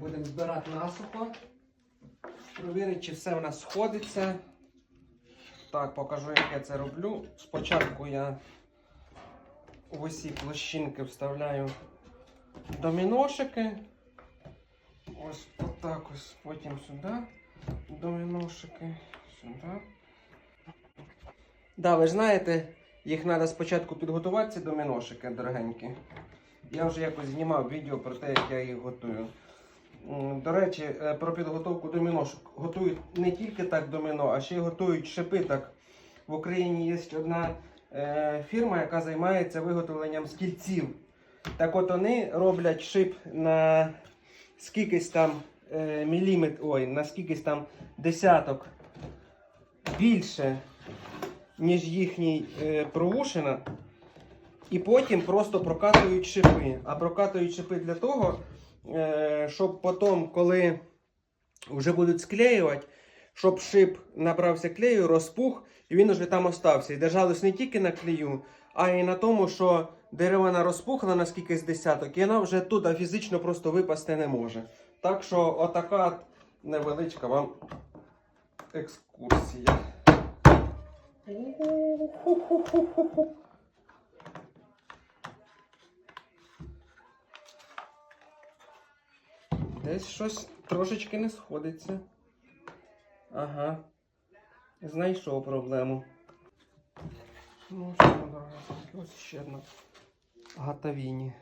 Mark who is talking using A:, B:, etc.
A: будемо збирати насухо. Провірити, чи все в нас сходиться. Так, покажу, як я це роблю. Спочатку я в усі площинки вставляю доміношики. Ось отак ось. Потім сюди. Доміношики. Сюди. Да, ви ж знаєте, їх треба спочатку підготувати, ці доміношики дорогенькі. Я вже якось знімав відео про те, як я їх готую. До речі, е, про підготовку доміношок. Готують не тільки так доміно, а ще й готують шипи так. В Україні є одна е, фірма, яка займається виготовленням стільців. Так от вони роблять шип на скількись там е, міліметр, ой, на скількись там десяток більше, ніж їхній провушина. І потім просто прокатують шипи. А прокатують шипи для того, щоб потім, коли вже будуть склеювати, щоб шип набрався клею, розпух, і він уже там остався. І держалось не тільки на клею, а й на тому, що деревина розпухла на скількись десяток, і вона вже туди фізично просто випасти не може. Так що отака невеличка вам екскурсія. Десь щось трошечки не сходиться. Ага. Знайшов проблему. Ну, що, дорога, ось ще одна. Гатавіні.